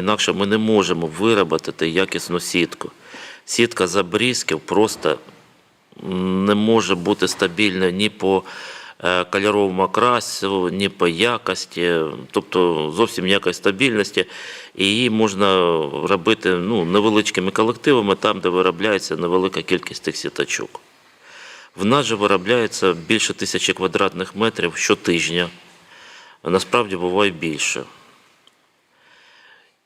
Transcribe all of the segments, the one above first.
Інакше ми не можемо виробити якісну сітку. Сітка з обрізків просто не може бути стабільною ні по е, кольоровому окрасу, ні по якості, тобто зовсім ніякої стабільності. І її можна робити ну, невеличкими колективами, там, де виробляється невелика кількість тих сіточок. В нас же виробляється більше тисячі квадратних метрів щотижня. Насправді буває більше.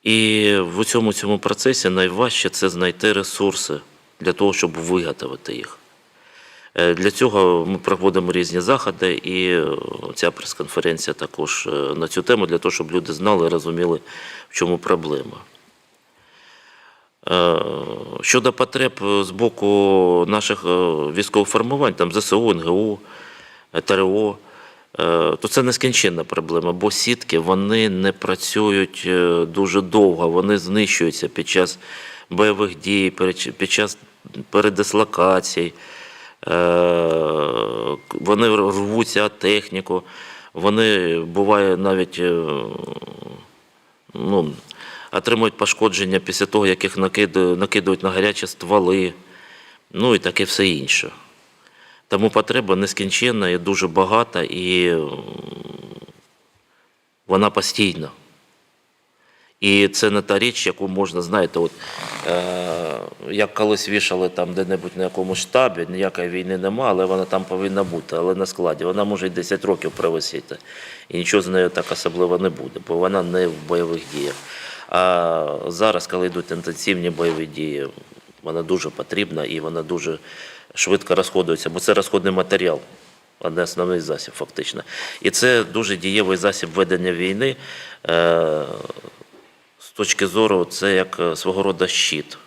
І в цьому цьому процесі найважче це знайти ресурси для того, щоб виготовити їх. Е, Для цього ми проводимо різні заходи, і е, ця прес-конференція також е, на цю тему, для того, щоб люди знали і розуміли, в чому проблема. Щодо потреб з боку наших військових формувань, там ЗСУ, НГУ, ТРО, то це нескінченна проблема, бо сітки вони не працюють е, дуже довго, вони знищуються під час бойових дій, під час передислокацій, е, вони рвуться техніку, вони буває навіть. е, ну, отримують пошкодження після того, як їх накидують на гарячі стволи, ну і таке все інше. Тому потреба нескінченна і дуже багата, і вона постійна. І це не та річ, яку можна, знаєте, от, е, як колись вішали там де-небудь на якомусь штабі, ніякої війни нема, але вона там повинна бути, але на складі. Вона може й 10 років провисіти. І нічого з нею так особливо не буде, бо вона не в бойових діях. А зараз, коли йдуть інтенсивні бойові дії, вона дуже потрібна і вона дуже швидко розходується, бо це розходний матеріал. а не основний засіб, фактично. І це дуже дієвий засіб ведення війни. Е, з точки зору, це як е, свого роду щит.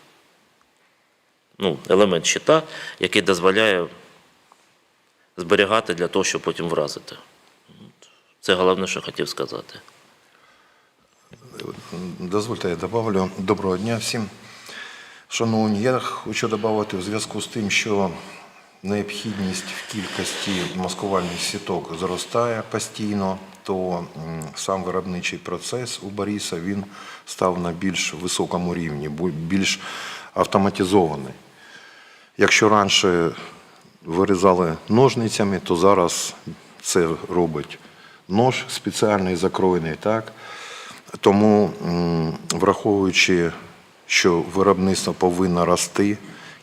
Ну, елемент щита, який дозволяє зберігати для того, щоб потім вразити. Це головне, що хотів сказати. Дозвольте, я добавлю. Доброго дня всім. Шановні, я хочу додати в зв'язку з тим, що необхідність в кількості маскувальних сіток зростає постійно, то сам виробничий процес у Бориса він став на більш високому рівні, більш автоматизований. Якщо раніше вирізали ножницями, то зараз це робить нож спеціальний закройний, так? Тому, враховуючи, що виробництво повинно рости,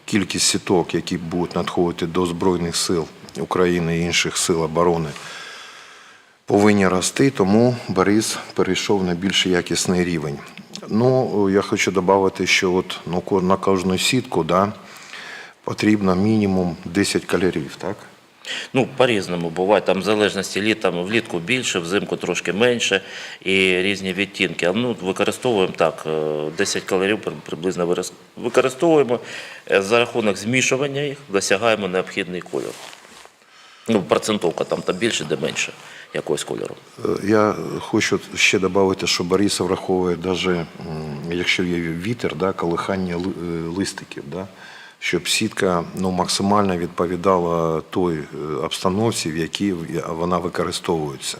кількість сіток, які будуть надходити до Збройних сил України і інших сил оборони, повинні рости, тому Борис перейшов на більш якісний рівень. Ну, я хочу додати, що от ну, на кожну сітку да, потрібно мінімум 10 кольорів, так? Ну, по-різному буває, там в залежності літом, влітку більше, взимку трошки менше і різні відтінки. Ну, використовуємо так, е, 10 калорій при- приблизно використовуємо. Е, За рахунок змішування їх досягаємо необхідний кольор. Ну, процентовка там та більше, де менше якогось кольору. Е, Я хочу ще додати, що Борис враховує навіть, якщо є вітер, да, колихання е, листиків, да, щоб сітка ну, максимально відповідала той е, обстановці, в якій вона використовується.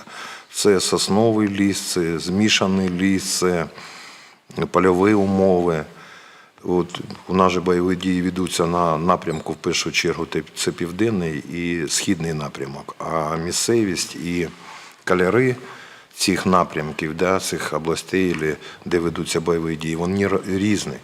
Це сосновий ліс, це змішаний ліс, це польові умови. От у нас же бойові дії ведуться на напрямку, в першу чергу, це південний і східний напрямок. А місцевість і кольори цих напрямків, да, цих областей, де ведуться бойові дії, вони різні.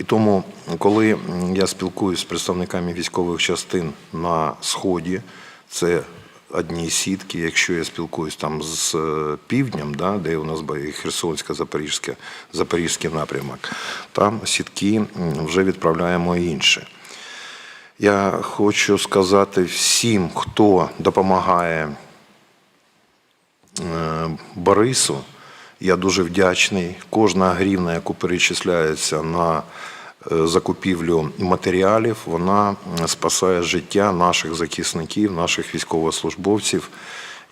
І тому, коли я спілкуюся з представниками військових частин на Сході, це одні сітки. Якщо я спілкуюсь там з е, півднем, да, де у нас Херсонська, Запорізька, Запорізький напрямок, там сітки вже відправляємо інше. Я хочу сказати всім, хто допомагає е, Борису. Я дуже вдячний. Кожна гривна, яку перечисляється на закупівлю матеріалів, вона спасає життя наших захисників, наших військовослужбовців,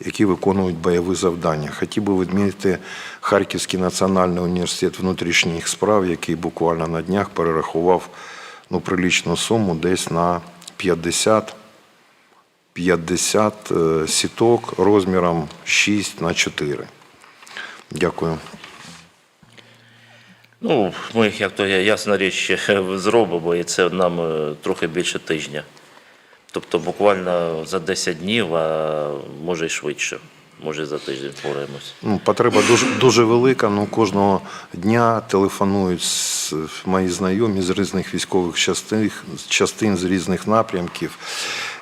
які виконують бойові завдання. Хотів би відмітити Харківський національний університет внутрішніх справ, який буквально на днях перерахував ну, прилічну суму десь на 50 50 е, сіток розміром 6 на 4. Дякую. Ну, ми як то ясна річ, зробимо, і це нам е, трохи більше тижня. Тобто буквально за 10 днів, а може й швидше. Може, за тиждень впораємось. Ну, потреба дуже, дуже велика. Ну, кожного дня телефонують мої знайомі з різних військових частин, частин з різних напрямків.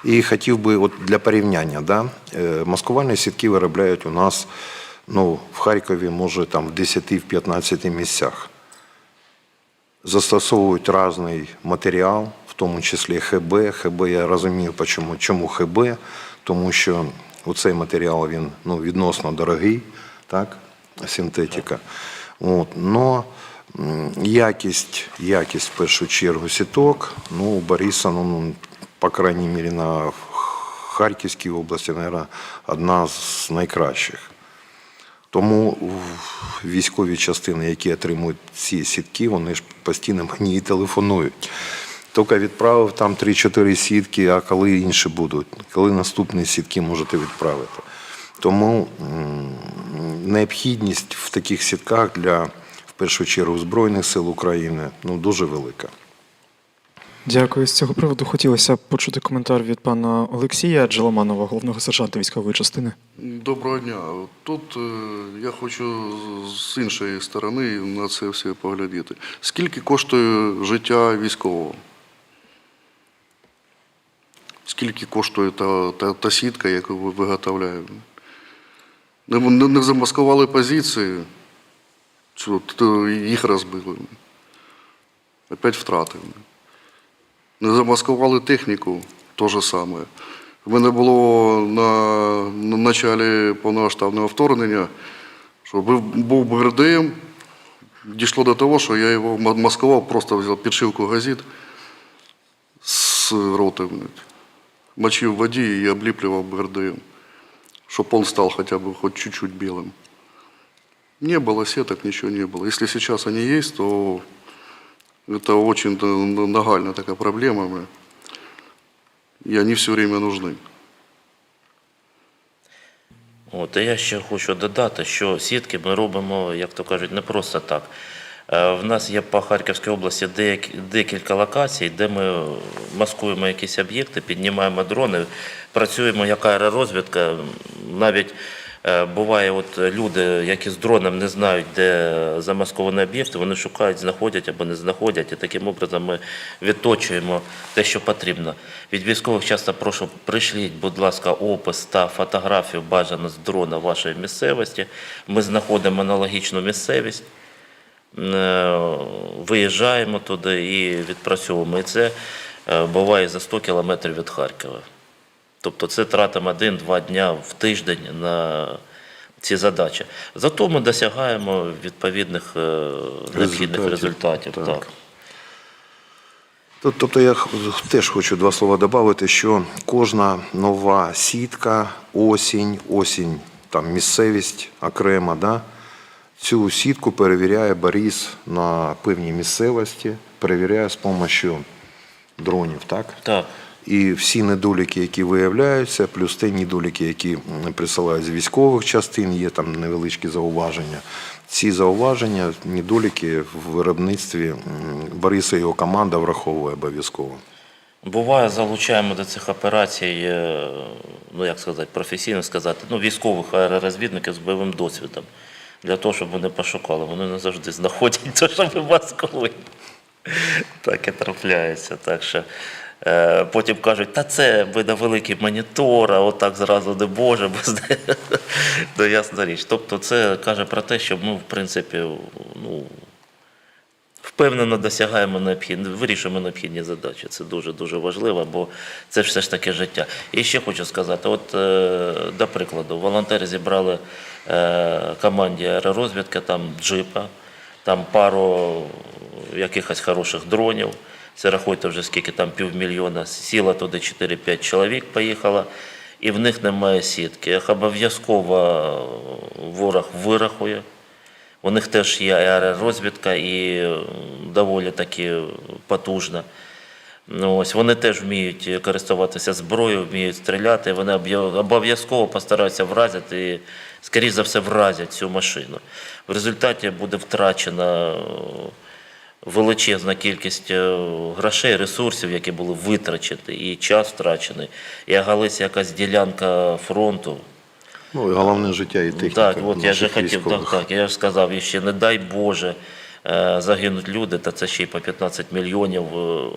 І хотів би, от для порівняння, да, е, маскувальні сітки виробляють у нас ну, в Харкові, може, там в 10-15 місцях. Застосовують різний матеріал, в тому числі ХБ. ХБ я розумію, чому, чому ХБ, тому що цей матеріал він ну, відносно дорогий, так, синтетика. От, но якість, якість в першу чергу сіток, ну, у Бориса, ну, ну, по крайній мірі, на Харківській області, мабуть, одна з найкращих. Тому військові частини, які отримують ці сітки, вони ж постійно мені і телефонують. Тільки відправив там 3-4 сітки, а коли інші будуть, коли наступні сітки можете відправити. Тому необхідність в таких сітках для, в першу чергу, Збройних сил України ну, дуже велика. Дякую. З цього приводу хотілося б почути коментар від пана Олексія Джеламанова, головного сержанта військової частини. Доброго дня. Тут е, я хочу з іншої сторони на це все поглядіти. Скільки коштує життя військового? Скільки коштує та, та, та сітка, яку ви виготовляєте? Не, не, не замаскували позиції, то їх розбили. Опять втрати Не замаскували техніку, то же саме. В мене було на, на началі повномасштабного вторгнення, що був, був БРДМ, дійшло до того, що я його ма- маскував, просто взяв підшивку газет з роти, блядь, мочив в воді і обліплював БРДМ, щоб он стал хотя бы хоть чуть-чуть белым. Не было сеток, ничего не было. Если сейчас они есть, то это очень нагальная такая проблема. И они все время нужны. От, я ще хочу додати, що сітки ми робимо, як то кажуть, не просто так. Е, В нас є по Харківській області декілька локацій, де ми маскуємо якісь об'єкти, піднімаємо дрони, працюємо як аеророзвідка. Навіть буває, от люди, які з дроном не знають, де замасковані об'єкти, вони шукають, знаходять або не знаходять. І таким образом ми відточуємо те, що потрібно. Від військових часто прошу, пришліть, будь ласка, опис та фотографію бажано з дрона вашої місцевості. Ми знаходимо аналогічну місцевість. Е, виїжджаємо туди і відпрацьовуємо. І це е, буває за 100 кілометрів від Харкова. Тобто це тратимо один-два дня в тиждень на ці задачі. Зато ми досягаємо відповідних е, необхідних Результатів. результатів. Так. Так. Тобто я теж хочу два слова додати, що кожна нова сітка, осінь, осінь, там місцевість окрема, да, цю сітку перевіряє Борис на певній місцевості, перевіряє з допомогою дронів, так? так. І всі недоліки, які виявляються, плюс ті недоліки, які присилають з військових частин, є там невеличкі зауваження. Ці зауваження, недоліки в виробництві Бориса і його команда враховує обов'язково. Буває, залучаємо до цих операцій, е, ну як сказати, професійно сказати, ну, військових аеророзвідників з бойовим досвідом. Для того, щоб вони пошукали. Вони не завжди знаходять те, що ви маскують. Так і трапляється. Так що потім кажуть, та це ви на великий монітор, а отак зразу не Боже, бо ну, ясна річ. Тобто це каже про те, що ми, в принципі, ну, впевнено досягаємо необхідні, вирішуємо необхідні задачі. Це дуже дуже важливо, бо це все ж таки життя. І ще хочу сказати: от, е, до прикладу, волонтери зібрали е, команді аеророзвідки, там джипа, там пару якихось хороших дронів. Це рахуйте вже скільки там півмільйона. Сіла туди 4-5 чоловік, поїхала, і в них немає сітки. Їх обов'язково ворог вирахує. У них теж є аеророзвідка і доволі таки потужна. Ну, ось вони теж вміють користуватися зброєю, вміють стріляти. Вони обов'язково постараються вразити, і, скоріш за все, вразять цю машину. В результаті буде втрачена величезна кількість е, грошей, ресурсів, які були витрачені, і час втрачений, і оголиться якась ділянка фронту. Ну і головне життя і техніка. Так, от я же хотів, так, так, я ж сказав, і ще не дай Боже е, загинуть люди, та це ще й по 15 мільйонів е,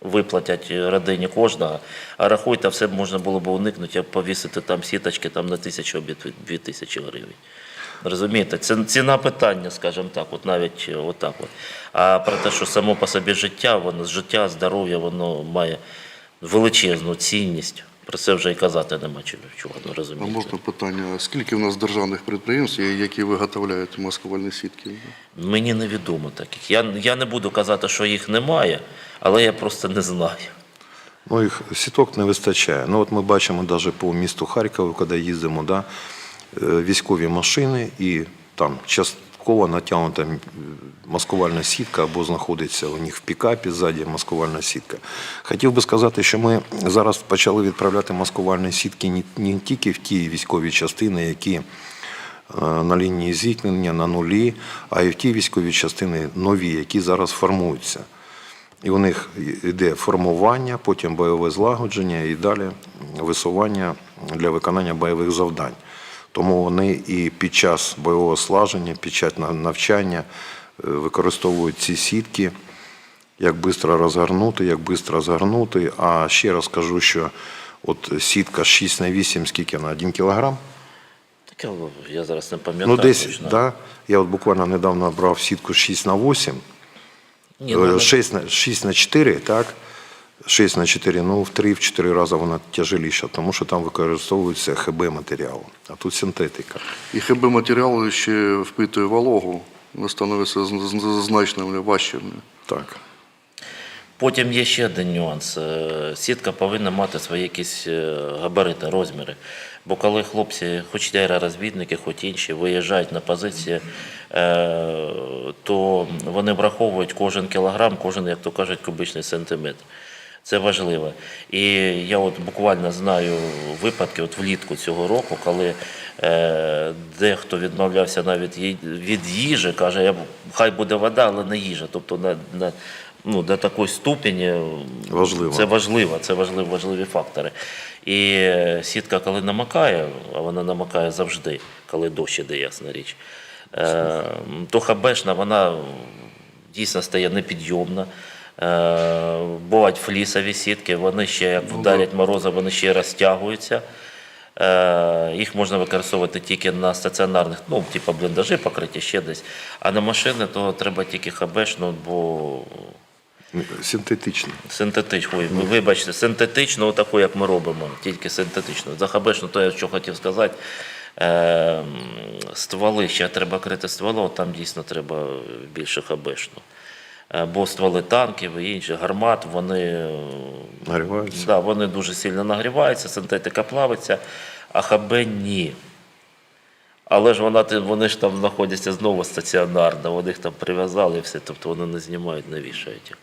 виплатять родині кожного. А рахуйте, все б можна було б уникнути, повісити там сіточки там на тисячу дві тисячі гривень. Розумієте, це ціна питання, скажімо так, от навіть е, отак. От. А про те, що само по собі життя, воно життя, здоров'я, воно має величезну цінність. Про це вже і казати нема чого, чого не А можна питання, скільки в нас державних підприємств, які виготовляють маскувальні сітки? Мені невідомо таких. Я, я не буду казати, що їх немає, але я просто не знаю. Ну, їх сіток не вистачає. Ну, от ми бачимо навіть по місту Харкову, коли їздимо, да, військові машини і там частково натягнута маскувальна сітка або знаходиться у них в пікапі ззаді маскувальна сітка. Хотів би сказати, що ми зараз почали відправляти маскувальні сітки не, не тільки в ті військові частини, які е, на лінії зіткнення, на нулі, а й в ті військові частини нові, які зараз формуються. І у них йде формування, потім бойове злагодження і далі висування для виконання бойових завдань. Тому вони і під час бойового слаження, під час навчання е, використовують ці сітки, як швидко розгорнути, як швидко згорнути. А ще раз кажу, що от сітка 6 на 8, скільки на 1 кілограм? Таке я зараз не пам'ятаю. Ну, десь, точно. да. Я от буквально недавно брав сітку 6 на 8. Ні, ну, 6 на, 6 на 4, так? 6 на 4, ну в 3-4 рази вона тяжеліша, тому що там використовується ХБ матеріал, а тут синтетика. І ХБ матеріал ще впитує вологу, воно становиться значно важче. Так. Потім є ще один нюанс. Е, Сітка повинна мати свої якісь е, габарити, розміри. Бо коли хлопці, хоч аеророзвідники, хоч інші, виїжджають на позиції, е, то вони враховують кожен кілограм, кожен, як то кажуть, кубичний сантиметр. Це важливо. І я от буквально знаю випадки от влітку цього року, коли е, дехто відмовлявся навіть від їжі, каже, я, хай буде вода, але не їжа. Тобто на, на, ну, до такої ступені Важливо. це важливо, це важливі, важливі фактори. І е, сітка, коли намокає, а вона намокає завжди, коли дощ іде, ясна річ, е, то хабешна вона дійсно стає непідйомна. Е, Бувають флісові сітки, вони ще як вдарять морози, вони ще розтягуються. Е, Їх можна використовувати тільки на стаціонарних, ну, типу бліндажі покриті ще десь. А на машини то треба тільки хабешну, бо Синтетично. Синтетично, ой, вибачте, синтетично, таку, як ми робимо, тільки синтетично. За хабешну, то я що хотів сказати, е, стволи, ще треба крити стволо, там дійсно треба більше хабешну. Е, Бо стволи танків і інші гармат, вони, е, Нагріваються. да, вони дуже сильно нагріваються, синтетика плавиться, а ХБ ні. Але ж вона, вони ж там знаходяться знову стаціонарно, вони їх там прив'язали і все, тобто вони не знімають, не вішають їх.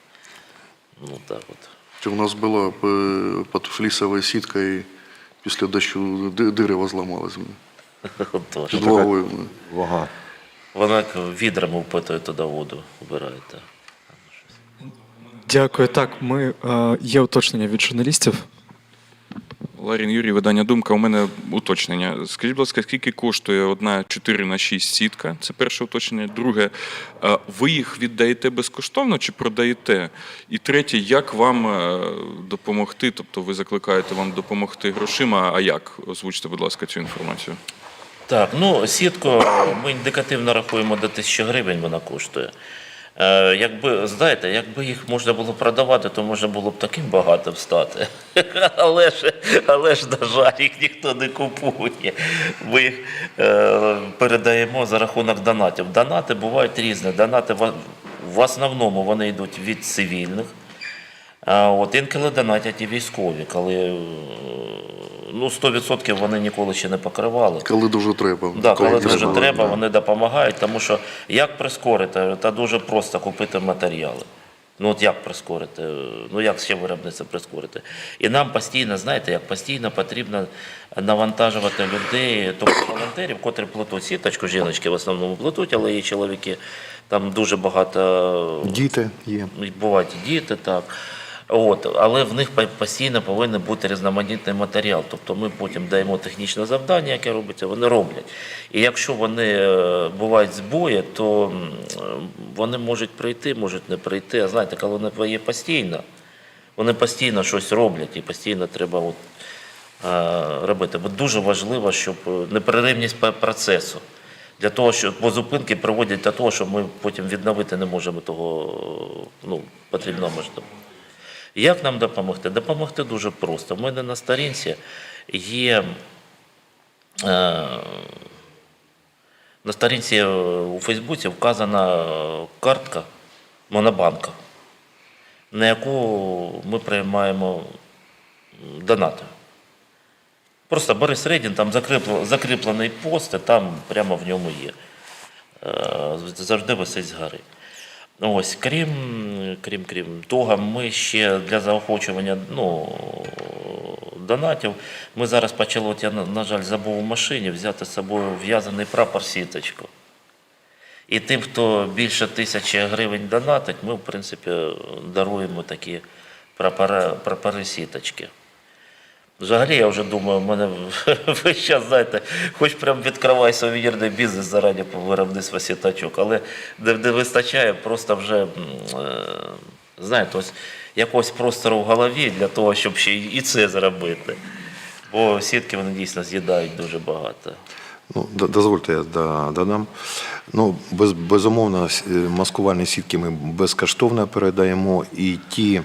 Ну так от. Чи у нас була е, під флісовою сіткою після дощу дерево зламалось. Під вагою. Вага. Вона відрами впитує туди воду, вбирає. так. Дякую. Так, ми е, є уточнення від журналістів. Ларін Юрій, видання Думка. У мене уточнення. Скажіть, будь ласка, скільки коштує одна 4 на 6 сітка? Це перше уточнення. Друге, е, ви їх віддаєте безкоштовно чи продаєте? І третє, як вам е, допомогти? Тобто ви закликаєте вам допомогти грошима, а як? Озвучте, будь ласка, цю інформацію. Так, ну сітку ми індикативно рахуємо до 1000 гривень вона коштує. Е, якби, знаєте, якби їх можна було продавати, то можна було б таким багатим стати. Але ж, але ж, на жаль, їх ніхто не купує. Ми їх е, передаємо за рахунок донатів. Донати бувають різні. Донати в, основному вони йдуть від цивільних. А от інколи донатять і військові, коли е, ну, 100% вони ніколи ще не покривали. Коли дуже треба. Да, коли дуже треба, треба, да. вони допомагають, тому що як прискорити, та дуже просто купити матеріали. Ну от як прискорити? Ну як ще виробництво прискорити? І нам постійно, знаєте, як постійно потрібно навантажувати людей, тобто волонтерів, котрі плетуть сіточку, жіночки в основному плетуть, але є чоловіки, там дуже багато Діти є. бувають діти, так. От, але в них постійно повинен бути різноманітний матеріал. Тобто ми потім даємо технічне завдання, яке робиться, вони роблять. І якщо вони е, бувають збої, то вони можуть прийти, можуть не прийти. А знаєте, коли вони є постійно, вони постійно щось роблять і постійно треба от, е, робити. Бо дуже важливо, щоб е, непреривність процесу. Для того, що бо зупинки приводять до того, що ми потім відновити не можемо того ну, потрібного масштабу. Як нам допомогти? Допомогти дуже просто. У мене на сторінці є е, на сторінці у Фейсбуці вказана е, картка Монобанка, на яку ми приймаємо донати. Просто Борис Редін, там закріплений пост, і там прямо в ньому є. Е, Завжди висить згори. Ось, крім, крім, крім того, ми ще для заохочування ну, донатів, ми зараз почали, от я, на, жаль, забув у машині взяти з собою в'язаний прапор сіточку. І тим, хто більше тисячі гривень донатить, ми, в принципі, даруємо такі прапори, прапори сіточки. Взагалі, я вже думаю, в мене весь час, знаєте, хоч прям відкривай сувенірний бізнес заради по виробництву сіточок, але де, де вистачає, просто вже, е, знаєте, ось якогось простору в голові для того, щоб ще і це зробити. Бо сітки вони дійсно з'їдають дуже багато. Ну, дозвольте, я да- додам. Ну, без, безумовно, е, маскувальні сітки ми безкоштовно передаємо, і ті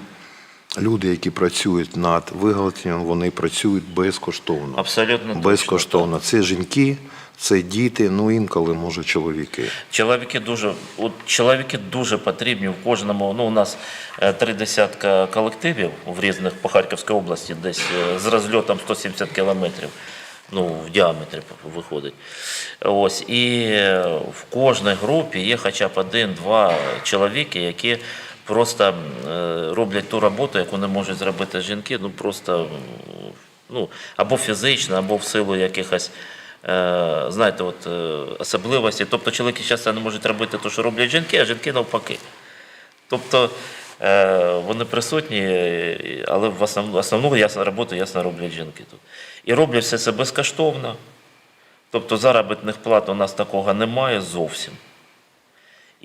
люди, які працюють над виготовленням, вони працюють безкоштовно. Абсолютно точно, Безкоштовно. Це жінки, це діти, ну інколи, може, чоловіки. Чоловіки дуже, от чоловіки дуже потрібні в кожному. Ну, у нас е, три десятка колективів в різних по Харківській області, десь е, з розльотом 170 кілометрів. Ну, в діаметрі виходить. Ось. І е, в кожній групі є хоча б один-два чоловіки, які просто е, роблять ту роботу, яку не можуть зробити жінки, ну просто ну, або фізично, або в силу якихось е, знаєте, от, е, особливості. Тобто чоловіки часто не можуть робити те, що роблять жінки, а жінки навпаки. Тобто вони присутні, але в основну, основну ясно, роботу ясно роблять жінки тут. І роблять все це безкоштовно. Тобто заробітних плат у нас такого немає зовсім.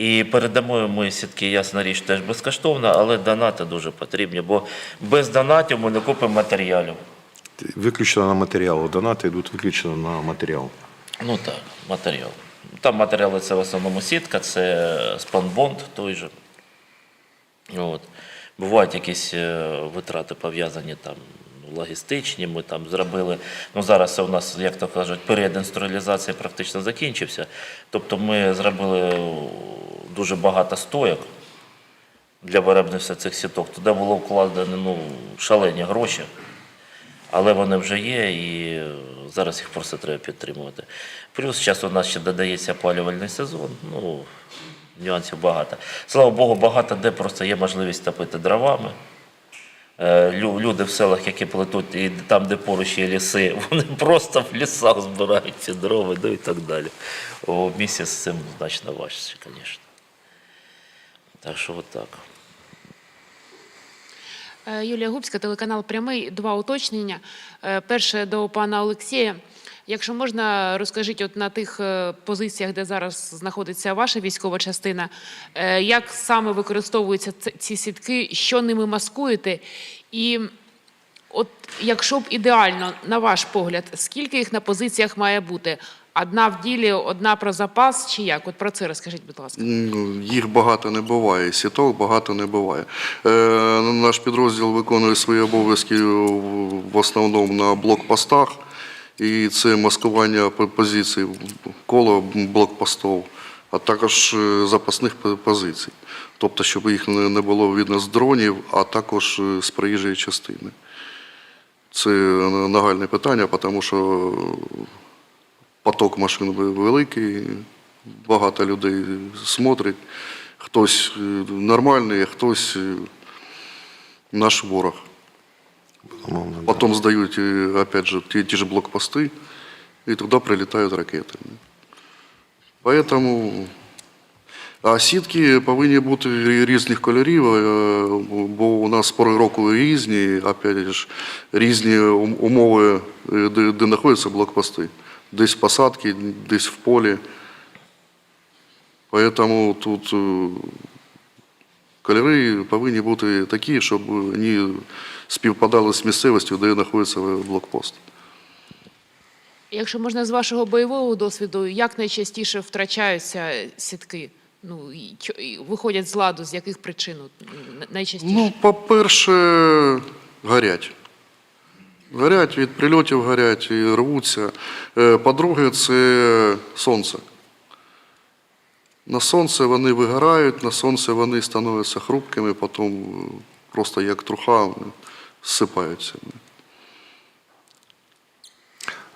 І передамо ми сітки, ясна річ, теж безкоштовно, але донати дуже потрібні, бо без донатів ми не купимо матеріалів. Виключно на матеріал. Донати йдуть виключно на матеріал. Ну так, матеріал. Там матеріали це в основному сітка, це спанбонд той же. От. Бувають якісь е, витрати пов'язані там ну, логістичні, ми там зробили. Ну зараз у нас, як то кажуть, період індустріалізації практично закінчився. Тобто ми зробили дуже багато стояк для виробництва цих сіток. Туди було вкладено ну, шалені гроші. Але вони вже є і зараз їх просто треба підтримувати. Плюс зараз у нас ще додається опалювальний сезон. Ну, нюансів багато. Слава Богу, багато де просто є можливість топити дровами. Е, Люди в селах, які плетуть, і там, де поруч є ліси, вони просто в лісах збирають ці дрова, ну і так далі. У місті з цим значно важче, звісно. Так що отак. Е, Юлія Губська, телеканал Прямий. Два уточнення. Е, Перше до пана Олексія. Якщо можна, розкажіть от на тих е, позиціях, де зараз знаходиться ваша військова частина, як саме використовуються ці сітки, що ними маскуєте? І от якщо б ідеально, на ваш погляд, скільки їх на позиціях має бути? Одна в ділі, одна про запас, чи як? От про це розкажіть, будь ласка. Їх багато не буває, сіток багато не буває. Е, наш підрозділ виконує свої обов'язки в- основному на блокпостах, і це маскування позицій коло блокпостів, а також е, запасних позицій. Тобто, щоб їх не було видно з дронів, а також е, з проїжджої частини. Це нагальне питання, тому що поток машин ве- великий, багато людей смотрять. хтось е, нормальний, а хтось е, наш ворог. Безумовно, да. Потом сдают, э, опять же, те, те же блокпосты, и туда прилетают ракети. Поэтому а сітки повинні бути різних кольорів, е, бо у нас пори року різні, опять ж, різні ум- умови, е, де, де знаходяться блокпости. Десь посадки, десь в полі. Поэтому тут е, кольори повинні бути такі, щоб вони співпадали з місцевістю, де знаходиться блокпост. Якщо можна з вашого бойового досвіду, як найчастіше втрачаються сітки? Ну, і виходять з ладу, з яких причин найчастіше? Ну, по-перше, горять. Горять, від прильотів горять і рвуться. Е, По-друге, це сонце. На сонце вони вигорають, на сонце вони становляться хрупкими, потім просто як труха зсипаються.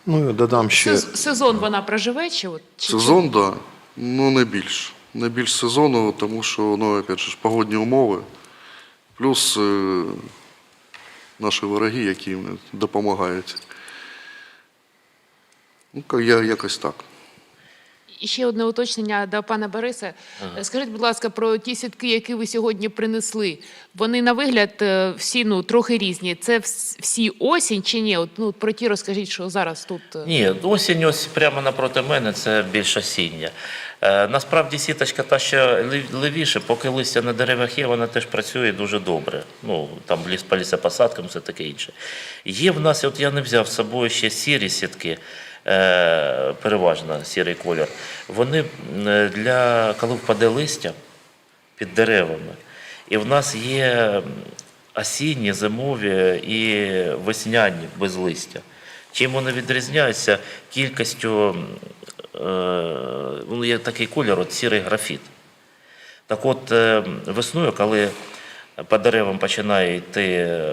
Ну і додам ще. Сезон вона проживе чи от чи- Сезон, так, да, ну не більш. Не більш сезону, тому що ну, опять же, погодні умови, плюс е, наші вороги, які їм допомагають. Ну, я, якось так. І ще одне уточнення до пана Бориса. Скажіть, будь ласка, про ті сітки, які ви сьогодні принесли. Вони на вигляд е, всі ну трохи різні. Це всі осінь чи ні? От, ну про ті розкажіть, що зараз тут. е. Ні, осінь ось прямо напроти мене це більш осіння. Е, насправді сіточка та ще лев- левіше, поки листя на деревах є, вона теж працює дуже добре. Ну, там ліс по лісопосадкам, все таке інше. Є в нас, от я не взяв з собою ще сірі сітки, е, переважно сірий колір. Вони для коли впаде листя під деревами. І в нас є осінні, зимові і весняні без листя. Чим вони відрізняються кількістю, е, ну, є такий колір, от сірий графіт. Так от е, весною, коли по деревам починає йти е,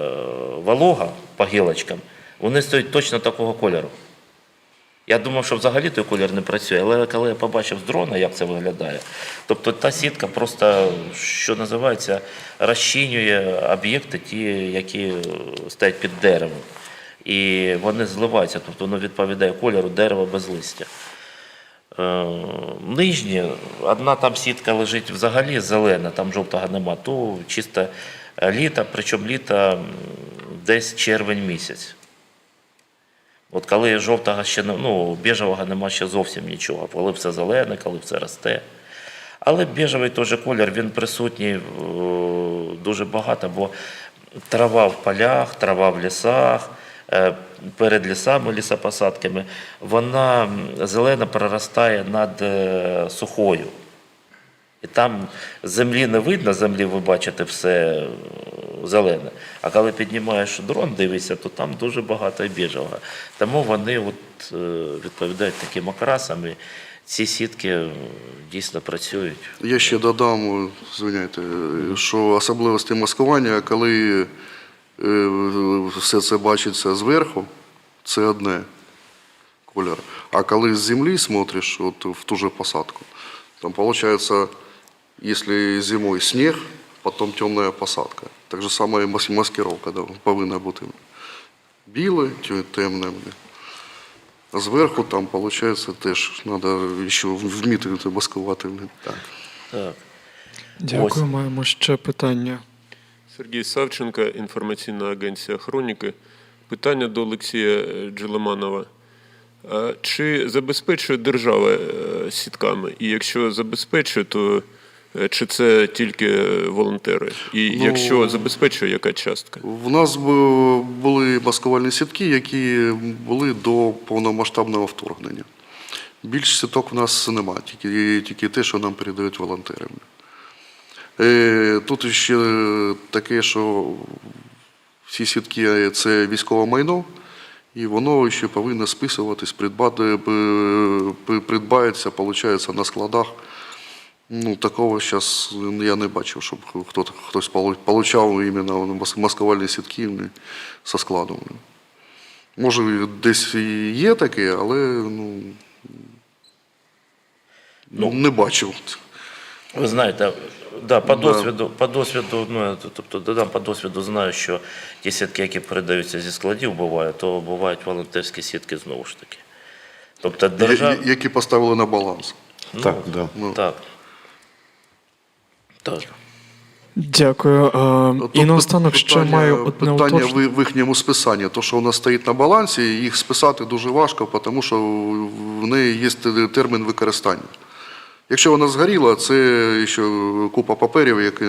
волога по гілочкам, вони стають точно такого кольору. Я думав, що взагалі той колір не працює, але коли я побачив з дрона, як це виглядає, тобто та сітка просто, що називається, розчинює об'єкти, ті, які е, стоять під деревом. І вони зливаються, тобто воно відповідає кольору дерева без листя. Е, Нижні, одна там сітка лежить взагалі зелена, там жовтого нема, то чисто літа, причому літа десь червень місяць. От коли жовтого ще ну, біжевого нема ще зовсім нічого, коли все зелене, коли все росте. Але біжевий теж колір, він присутній е, дуже багато, бо трава в полях, трава в лісах, е, перед лісами, лісопосадками, вона зелена проростає над е, сухою. І там землі не видно, землі ви бачите все е, зелене. А коли піднімаєш дрон, дивишся, то там дуже багато біжевого. Тому вони от, е, відповідають таким окрасам. І ці сітки дійсно працюють. Я ще додам, звиняйте, що особливості маскування, коли все це бачиться зверху, це одне кольор. А коли з землі смотриш от в ту же посадку, там виходить, якщо зимою сніг, потім темна посадка. Так же саме і маскировка да, повинна бути біле, темне. А зверху там, виходить, теж треба ще вміти маскувати. Так. Дякую. Ось. Маємо ще питання. Сергій Савченко, інформаційна агенція Хроніки. Питання до Олексія е, Джелеманова. Чи забезпечує держава е, сітками? І якщо забезпечує, то е, чи це тільки волонтери? І Ну, якщо забезпечує, яка частка? В нас були маскувальні сітки, які були до повномасштабного вторгнення. Більш сіток в нас немає, тільки, тільки те, що нам передають волонтери. Е, Тут ще таке, що всі сітки це військове майно, і воно ще повинно списуватись, придбати, е, придбається, виходить, на складах. Ну, такого зараз я не бачив, щоб хто, хтось получав іменно маскувальні сітки со складом. Може, десь і є таке, але ну, Ну. не бачив. Ви знаєте, да, по досвіду, по досвіду, ну, тобто додам по досвіду, знаю, що ті сітки, які передаються зі складів, бувають, то бувають волонтерські сітки знову ж таки. Тобто держава. Я- Які поставили на баланс. Так, да. Ну, Так. Так. Дякую. Е, Тут І наостанок ще питання- маю одне питання в, в їхньому списанні. То, що у нас стоїть на балансі, їх списати дуже важко, тому що в неї є термін використання. Якщо вона згоріла, це ще купа паперів, які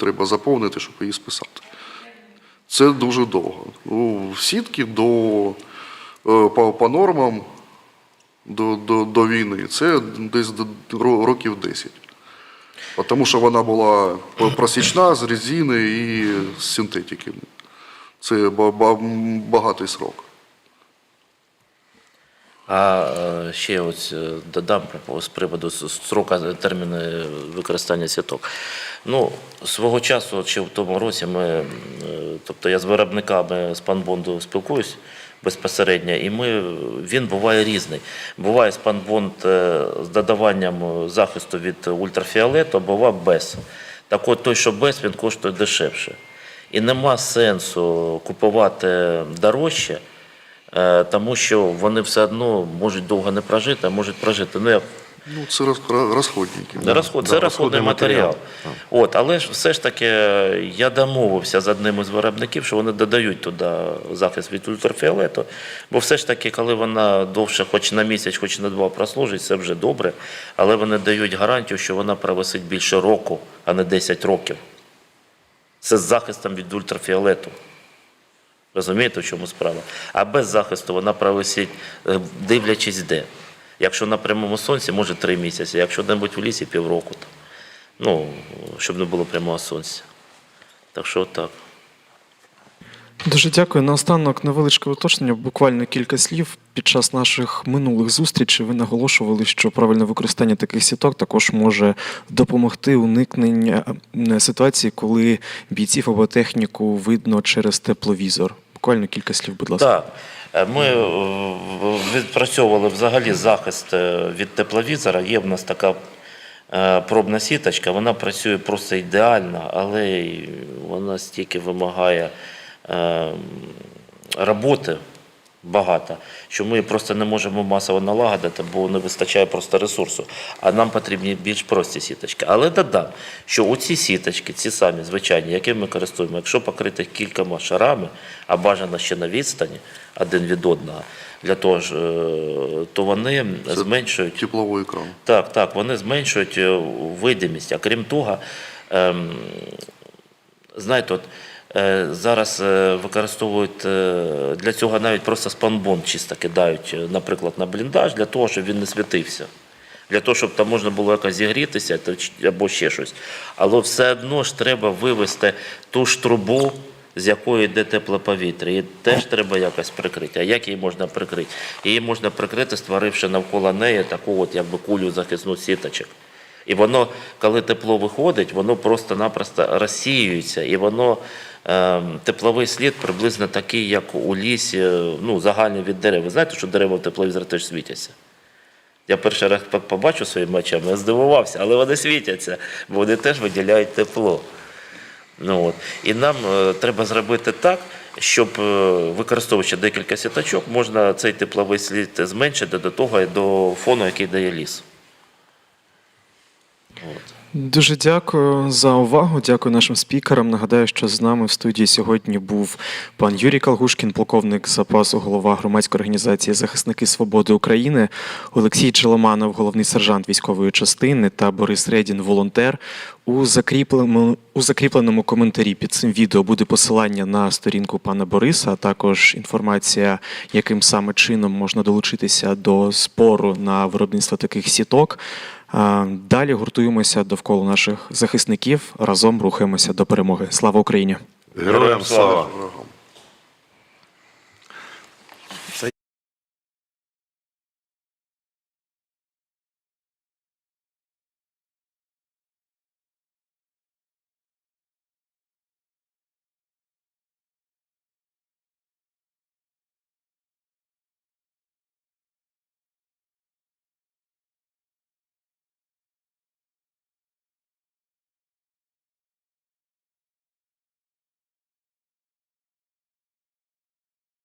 треба заповнити, щоб її списати. Це дуже довго. Ну, в сітки до, е, по, по нормам до, до, до війни це десь років 10. Тому що вона була просічна з резини і з синтетики. Це ба- ба- багатий срок. А е, ще ось е, додам з приводу строка е, терміни використання сіток. Ну, свого часу, чи в тому році, ми, тобто я з виробниками спанбонду спілкуюсь безпосередньо, і ми, він буває різний. Буває спанбонд е, з додаванням захисту від ультрафіолету, а буває без. Так от той, що без, він коштує дешевше. І нема сенсу купувати дорожче, тому що вони все одно можуть довго не прожити, а можуть прожити. Ну, я, Ну, це роз- розходники. розход, це да, розходний розходний матеріал. матеріал. От, але ж все ж таки е, я домовився з одним із виробників, що вони додають туди захист від ультрафіолету, бо все ж таки, коли вона довше, хоч на місяць, хоч на два прослужить, це вже добре, але вони дають гарантію, що вона провисить більше року, а не 10 років. Це з захистом від ультрафіолету. Розумієте, в чому справа? А без захисту вона провисить, е, дивлячись де. Якщо на прямому сонці, може три місяці, якщо де-небудь в лісі півроку. Там. Ну, щоб не було прямого сонця. Так що так. Дуже дякую. Наостанок невеличке уточнення, буквально кілька слів. Під час наших минулих зустрічей ви наголошували, що правильне використання таких сіток також може допомогти уникнення е, ситуації, коли бійців або техніку видно через тепловізор. Буквально кілька слів, будь ласка. Так. Е, Ми е, відпрацьовували взагалі захист е, від тепловізора. Є в нас така пробна сіточка, вона працює просто ідеально, але вона стільки вимагає е, роботи багато, що ми просто не можемо масово налагодити, бо не вистачає просто ресурсу. А нам потрібні більш прості сіточки. Але додам, що оці сіточки, ці самі звичайні, які ми користуємо, якщо покрити кількома шарами, а бажано ще на відстані один від одного, для того ж, е, то вони зменшують Тепловий екран. так, так, вони зменшують е, видимість. А крім того, ем, знаєте, от, зараз е, використовують е, для цього навіть просто спанбон чисто кидають, е, наприклад, на бліндаж, для того, щоб він не світився. Для того, щоб там можна було якось зігрітися або ще щось. Але все одно ж треба вивести ту ж трубу, з якої йде тепле повітря. Її теж треба якось прикрити. А як її можна прикрити? Її можна прикрити, створивши навколо неї таку от якби кулю захисну сіточок. І воно, коли тепло виходить, воно просто-напросто розсіюється, і воно тепловий слід приблизно такий, як у лісі, е, ну, загальний від дерев. Ви знаєте, що дерева в тепловізор теж світяться? Я перший раз по- побачив своїми очами, я здивувався, але вони світяться, бо вони теж виділяють тепло. Ну, от. І нам е, треба зробити так, щоб, е, використовуючи декілька сіточок, можна цей тепловий слід зменшити до того, до фону, який дає ліс. От. Дуже дякую за увагу. Дякую нашим спікерам. Нагадаю, що з нами в студії сьогодні був пан Юрій Калгушкін, полковник запасу, голова громадської організації Захисники Свободи України, Олексій Челоманов, головний сержант військової частини, та Борис Редін, волонтер. У закріпленому, у закріпленому коментарі під цим відео буде посилання на сторінку пана Бориса, а також інформація, яким саме чином можна долучитися до спору на виробництво таких сіток. Далі гуртуємося довкола наших захисників. Разом рухаємося до перемоги. Слава Україні! Героям слава!